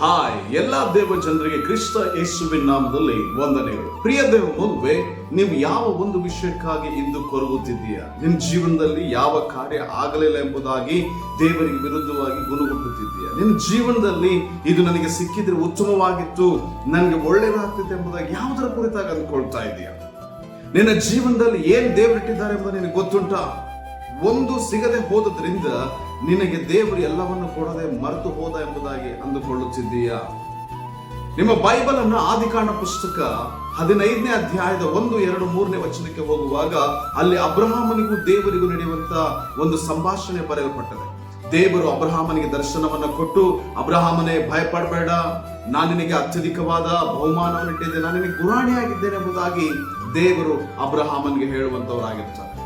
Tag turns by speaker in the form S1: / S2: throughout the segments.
S1: Hi, ಎಲ್ಲ ದೇವ ಜನರಿಗೆ ಕ್ರಿಸ್ತ ಯೇಸುವಿನ ನಾಮದಲ್ಲಿ ವಂದನೆಗಳು. ಪ್ರಿಯ ದೇವ ಮಗುವೆ ನೀವು ಯಾವ ಒಂದು ವಿಷಯಕ್ಕಾಗಿ ಇಂದು ಕೊರಗುತ್ತಿದ್ದೀಯಾ? ನಿಮ್ಮ ಜೀವನದಲ್ಲಿ ಯಾವ ಕಾರ್ಯ ಆಗಲಿಲ್ಲ ಎಂಬುದಾಗಿ ದೇವರಿಗೆ ವಿರುದ್ಧವಾಗಿ ಗುಣಗುಟ್ಟುತ್ತಿದ್ದೀಯಾ? ನಿಮ್ಮ ಜೀವನದಲ್ಲಿ ಇದು ನನಗೆ ಸಿಕ್ಕಿದ್ರೆ ಉತ್ತಮವಾಗಿತ್ತು, ನನಗೆ ಒಳ್ಳೆಯದಾಗ್ತಿತ್ತು ಎಂಬುದಾಗಿ ಯಾವುದರ ಕುರಿತಾಗಿ ಅಂದ್ಕೊಳ್ತಾ ಇದೆಯಾ? ನಿನ್ನ ಜೀವನದಲ್ಲಿ ಏನ್ ದೇವರಿಟ್ಟಿದ್ದಾರೆ ಎಂಬುದು ನಿನಗೆ ಗೊತ್ತುಂಟಾ? ಒಂದು ಸಿಗದೆ ಹೋದದ್ರಿಂದ ನಿನಗೆ ದೇವರು ಎಲ್ಲವನ್ನು ಕೊಡದೆ ಮರೆತು ಹೋದ ಎಂಬುದಾಗಿ ಅಂದುಕೊಳ್ಳುತ್ತಿದ್ದೀಯಾ? ನಿಮ್ಮ ಬೈಬಲ್ ಅನ್ನು ಆದಿಕಾಂಡ ಪುಸ್ತಕ ಹದಿನೈದನೇ ಅಧ್ಯಾಯದ ಒಂದು, ಎರಡು, ಮೂರನೇ ವಚನಕ್ಕೆ ಹೋಗುವಾಗ ಅಲ್ಲಿ ಅಬ್ರಹಾಮನಿಗೂ ದೇವರಿಗೂ ನಡೆಯುವಂತ ಒಂದು ಸಂಭಾಷಣೆ ಬರೆಯಲ್ಪಟ್ಟದೆ. ದೇವರು ಅಬ್ರಹಾಮನಿಗೆ ದರ್ಶನವನ್ನ ಕೊಟ್ಟು, ಅಬ್ರಹಾಮನೇ, ಭಯಪಡಬೇಡ. ನಾನು ನಿನಗೆ ಅತ್ಯಧಿಕವಾದ ಬಹುಮಾನವನ್ನಿಟ್ಟಿದ್ದೆ ನಾನು ನಿನಗೆ ಗುರಾಣಿಯಾಗಿದ್ದೇನೆ ಎಂಬುದಾಗಿ ದೇವರು ಅಬ್ರಹಾಮನ್ಗೆ ಹೇಳುವಂತವರಾಗಿರ್ತಾರೆ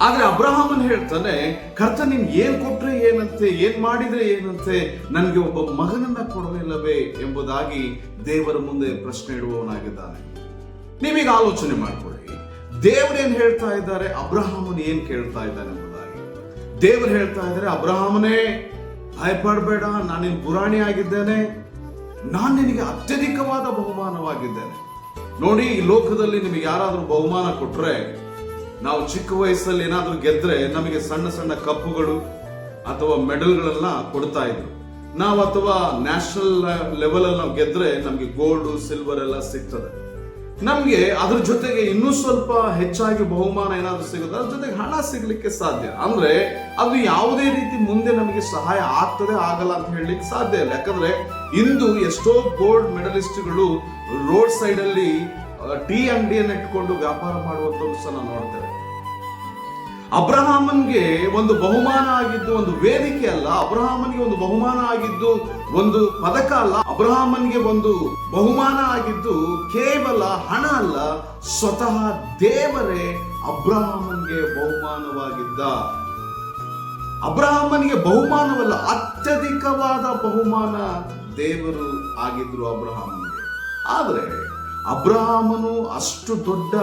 S1: ಆದ್ರೆ ಅಬ್ರಹಾಮನ್ ಹೇಳ್ತಾನೆ, ಕರ್ತ ನೀನ್ ಏನ್ ಕೊಟ್ರೆ ಏನಂತೆ, ಏನ್ ಮಾಡಿದ್ರೆ ಏನಂತೆ? ನನಗೆ ಒಬ್ಬ ಮಗನನ್ನ ಕೊಡಲಿಲ್ಲವೇ? ಎಂಬುದಾಗಿ ದೇವರ ಮುಂದೆ ಪ್ರಶ್ನೆ ಇಡುವವನಾಗಿದ್ದಾನೆ. ನೀವೀಗ ಆಲೋಚನೆ ಮಾಡ್ಕೊಳ್ಳಿ. ದೇವರೇನ್ ಹೇಳ್ತಾ ಇದ್ದಾರೆ, ಅಬ್ರಹಾಮನ್ ಏನ್ ಕೇಳ್ತಾ ಇದ್ದಾನೆ ಎಂಬುದಾಗಿ. ದೇವರು ಹೇಳ್ತಾ ಇದ್ದಾರೆ, ಅಬ್ರಹಾಮನೇ, ಭಯಪಡಬೇಡ ನಾನು ನಿನ್ ಪುರಾಣಿ ಆಗಿದ್ದೇನೆ, ನಾನು ನಿನಗೆ ಅತ್ಯಧಿಕವಾದ ಬಹುಮಾನವಾಗಿದ್ದೇನೆ. ನೋಡಿ, ಈ ಲೋಕದಲ್ಲಿ ನಿಮಗೆ ಯಾರಾದರೂ ಬಹುಮಾನ ಕೊಟ್ರೆ ನಾವು ಚಿಕ್ಕ ವಯಸ್ಸಲ್ಲಿ ಏನಾದರೂ ಗೆದ್ರೆ ನಮಗೆ ಸಣ್ಣ ಸಣ್ಣ ಕಪ್ಪುಗಳು ಅಥವಾ ಮೆಡಲ್ಗಳನ್ನ ಕೊಡ್ತಾ ಇದ್ರು. ನಾವು ಅಥವಾ ನ್ಯಾಷನಲ್ ಲೆವೆಲ್ ಅಲ್ಲಿ ನಾವು ಗೆದ್ರೆ ನಮಗೆ ಗೋಲ್ಡ್, ಸಿಲ್ವರ್ ಎಲ್ಲ ಸಿಗ್ತದೆ. ನಮ್ಗೆ ಅದ್ರ ಜೊತೆಗೆ ಇನ್ನೂ ಸ್ವಲ್ಪ ಹೆಚ್ಚಾಗಿ ಬಹುಮಾನ ಏನಾದರೂ ಸಿಗುತ್ತೆ ಅದ್ರ ಜೊತೆಗೆ ಹಣ ಸಿಗ್ಲಿಕ್ಕೆ ಸಾಧ್ಯ. ಅಂದ್ರೆ ಅದು ಯಾವುದೇ ರೀತಿ ಮುಂದೆ ನಮಗೆ ಸಹಾಯ ಆಗ್ತದೆ, ಆಗಲ್ಲ ಅಂತ ಹೇಳಲಿಕ್ಕೆ ಸಾಧ್ಯ ಇಲ್ಲ. ಯಾಕಂದ್ರೆ ಇಂದು ಎಷ್ಟೋ ಗೋಲ್ಡ್ ಮೆಡಲಿಸ್ಟ್ಗಳು ರೋಡ್ ಸೈಡ್ ಅಲ್ಲಿ ಟೀ ಅಂಗಡಿಯನ್ನು ಇಟ್ಕೊಂಡು ವ್ಯಾಪಾರ ಮಾಡುವಂತವ್ರು ಸಹ ನಾವು ನೋಡ್ತೇವೆ. ಅಬ್ರಹಾಮನ್ಗೆ ಒಂದು ಬಹುಮಾನ ಆಗಿದ್ದು ಒಂದು ವೇದಿಕೆ ಅಲ್ಲ, ಅಬ್ರಹಾಮನ್ಗೆ ಒಂದು ಬಹುಮಾನ ಆಗಿದ್ದು ಒಂದು ಪದಕ ಅಲ್ಲ, ಅಬ್ರಹಾಮನ್ಗೆ ಒಂದು ಬಹುಮಾನ ಆಗಿದ್ದು ಕೇವಲ ಹಣ ಅಲ್ಲ, ಸ್ವತಃ ದೇವರೇ ಅಬ್ರಹಾಮನ್ಗೆ ಬಹುಮಾನವಾಗಿದ್ದ. ಅಬ್ರಹಾಮನ್ಗೆ ಬಹುಮಾನವಲ್ಲ, ಅತ್ಯಧಿಕವಾದ ಬಹುಮಾನ ದೇವರು ಆಗಿದ್ರು ಅಬ್ರಹಾಮನ್ಗೆ. ಆದರೆ ಅಬ್ರಹಾಮನು ಅಷ್ಟು ದೊಡ್ಡ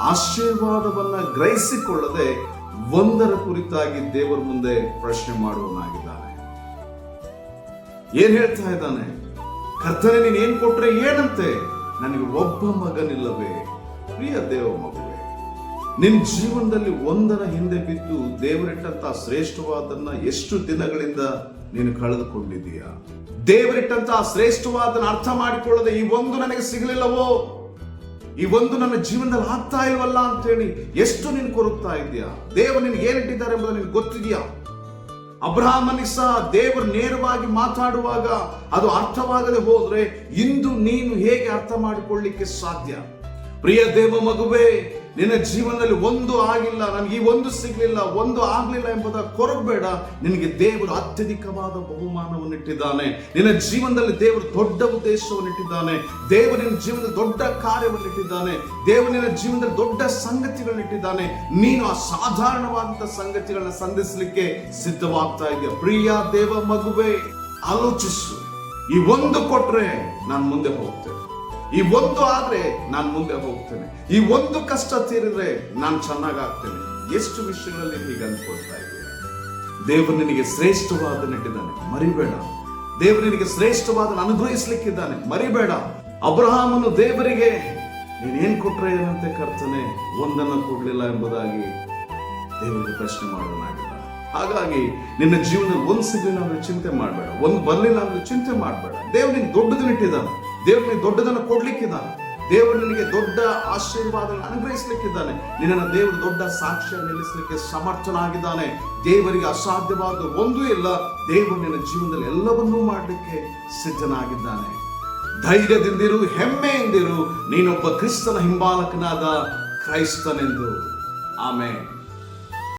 S1: ಆಶೀರ್ವಾದವನ್ನ ಗ್ರಹಿಸಿಕೊಳ್ಳದೆ ಒಂದರ ಕುರಿತಾಗಿ ದೇವರ ಮುಂದೆ ಪ್ರಶ್ನೆ ಮಾಡುವನಾಗಿದ್ದಾನೆ ಏನ್ ಹೇಳ್ತಾ ಇದ್ದಾನೆ? ಕರ್ತನೆ, ನೀನ್ ಏನ್ ಕೊಟ್ರೆ ಏನಂತೆ? ನನಗೆ ಒಬ್ಬ ಮಗನಿಲ್ಲವೇ? ಪ್ರಿಯ ದೇವ ಮಗುವೆ, ನಿನ್ ಜೀವನದಲ್ಲಿ ಒಂದರ ಹಿಂದೆ ಬಿದ್ದು ದೇವರಿಟ್ಟಂತ ಶ್ರೇಷ್ಠವಾದನ್ನ ಎಷ್ಟು ದಿನಗಳಿಂದ ನೀನು ಕಳೆದುಕೊಂಡಿದೀಯ ದೇವರಿಟ್ಟಂತ ಶ್ರೇಷ್ಠವಾದನ್ನು ಅರ್ಥ ಮಾಡಿಕೊಳ್ಳದೆ ಈ ಒಂದು ನನಗೆ ಸಿಗಲಿಲ್ಲವೋ? ಈ ಒಂದು ನನ್ನ ಜೀವನದಲ್ಲಿ ಆಗ್ತಾ ಇಲ್ವಲ್ಲ ಅಂತ ಹೇಳಿ ಎಷ್ಟು ನೀನು ಕೊರಗ್ತಾ ಇದೆಯಾ ದೇವರು ನಿನ್ಗೆ ಏನಿಟ್ಟಿದ್ದಾರೆ ಎಂಬುದು ನಿನ್ಗೆ ಗೊತ್ತಿದೆಯಾ? ಅಬ್ರಾಹ್ಮನಿಗೆ ಸಹ ದೇವರು ನೇರವಾಗಿ ಮಾತಾಡುವಾಗ ಅದು ಅರ್ಥವಾಗದೆ ಹೋದ್ರೆ ಇಂದು ನೀನು ಹೇಗೆ ಅರ್ಥ ಮಾಡಿಕೊಳ್ಳಿಕ್ಕೆ ಸಾಧ್ಯ? ಪ್ರಿಯ ದೇವ ಮಗುವೇ, ನಿನ್ನ ಜೀವನದಲ್ಲಿ ಒಂದು ಆಗಿಲ್ಲ, ನನಗೆ ಈ ಒಂದು ಸಿಗಲಿಲ್ಲ, ಒಂದು ಆಗಲಿಲ್ಲ ಎಂಬುದ ಕೊರಗಬೇಡ. ನಿನಗೆ ದೇವರು ಅತ್ಯಧಿಕವಾದ ಬಹುಮಾನವನ್ನು ಇಟ್ಟಿದ್ದಾನೆ ನಿನ್ನ ಜೀವನದಲ್ಲಿ ದೇವರು ದೊಡ್ಡ ಉದ್ದೇಶವನ್ನು ಇಟ್ಟಿದ್ದಾನೆ ದೇವರು ನಿನ್ನ ಜೀವನದಲ್ಲಿ ದೊಡ್ಡ ಕಾರ್ಯವನ್ನು ಇಟ್ಟಿದ್ದಾನೆ ದೇವರು ನಿನ್ನ ಜೀವನದಲ್ಲಿ ದೊಡ್ಡ ಸಂಗತಿಗಳನ್ನು ಇಟ್ಟಿದ್ದಾನೆ ನೀನು ಆ ಸಾಧಾರಣವಾದಂತಹ ಸಂಗತಿಗಳನ್ನ ಸಂಧಿಸಲಿಕ್ಕೆ ಸಿದ್ಧವಾಗ್ತಾ ಇದೆಯಾ ಪ್ರಿಯ ದೇವ ಮಗುವೆ, ಆಲೋಚಿಸು. ಈ ಒಂದು ಕೊಟ್ರೆ ನಾನು ಮುಂದೆ ಹೋಗ್ತೇನೆ. ಈ ಒಂದು ಆದ್ರೆ ನಾನು ಮುಂದೆ ಹೋಗ್ತೇನೆ. ಈ ಒಂದು ಕಷ್ಟ ತೀರಿದ್ರೆ ನಾನು ಚೆನ್ನಾಗಾಗ್ತೇನೆ. ಎಷ್ಟು ವಿಷಯಗಳಲ್ಲಿ ಹೀಗೆ ಅನ್ಕೊಳ್ತಾ ಇದ್ದೀರಾ? ದೇವರು ನಿನಗೆ ಶ್ರೇಷ್ಠವಾದ ನೆಟ್ಟಿದ್ದಾನೆ ಮರಿಬೇಡ. ದೇವರು ನಿನಗೆ ಶ್ರೇಷ್ಠವಾದ ಅನುಗ್ರಹಿಸ್ಲಿಕ್ಕಿದ್ದಾನೆ. ಮರಿಬೇಡ. ಅಬ್ರಹಾಮನು ದೇವರಿಗೆ ನೀನೇನ್ ಕೊಟ್ರೆ ಏನಂತೆ ಕರ್ತನೆ? ಒಂದನ್ನು ಕೊಡ್ಲಿಲ್ಲ ಎಂಬುದಾಗಿ ದೇವರಿಗೆ ಪ್ರಶ್ನೆ ಮಾಡೋನಾಗಿಲ್ಲ ಹಾಗಾಗಿ ನಿನ್ನ ಜೀವನ ಒಂದು ಸಿಗಲಿಲ್ಲ ಚಿಂತೆ ಮಾಡಬೇಡ. ಒಂದು ಬರಲಿಲ್ಲ ಅಂದ್ರೆ ಚಿಂತೆ ಮಾಡಬೇಡ. ದೇವ್ರು ನಿನ್ ದೊಡ್ಡದನ್ನ ಇಟ್ಟಿದ್ದಾನೆ ದೇವ್ರು ನಿನ್ ದೊಡ್ಡದನ್ನ ಕೊಡ್ಲಿಕ್ಕಿದ್ದಾನೆ. ದೇವರು ನಿನಗೆ ದೊಡ್ಡ ಆಶೀರ್ವಾದ ಅನುಗ್ರಹಿಸ್ಲಿಕ್ಕಿದ್ದಾನೆ. ನಿನ್ನನ್ನು ದೇವರು ದೊಡ್ಡ ಸಾಕ್ಷ್ಯ ನಿಲ್ಲಿಸಲಿಕ್ಕೆ ಸಮರ್ಥನಾಗಿದ್ದಾನೆ. ದೇವರಿಗೆ ಅಸಾಧ್ಯವಾದ ಒಂದೂ ಇಲ್ಲ. ದೇವರು ನಿನ್ನ ಜೀವನದಲ್ಲಿ ಎಲ್ಲವನ್ನೂ ಮಾಡಲಿಕ್ಕೆ ಸಿದ್ಧನಾಗಿದ್ದಾನೆ. ಧೈರ್ಯದಿಂದಿರು, ಹೆಮ್ಮೆಯಿಂದಿರು, ನೀನೊಬ್ಬ ಕ್ರಿಸ್ತನ ಹಿಂಬಾಲಕನಾದ ಕ್ರೈಸ್ತನೆಂದು. ಆಮೇಲೆ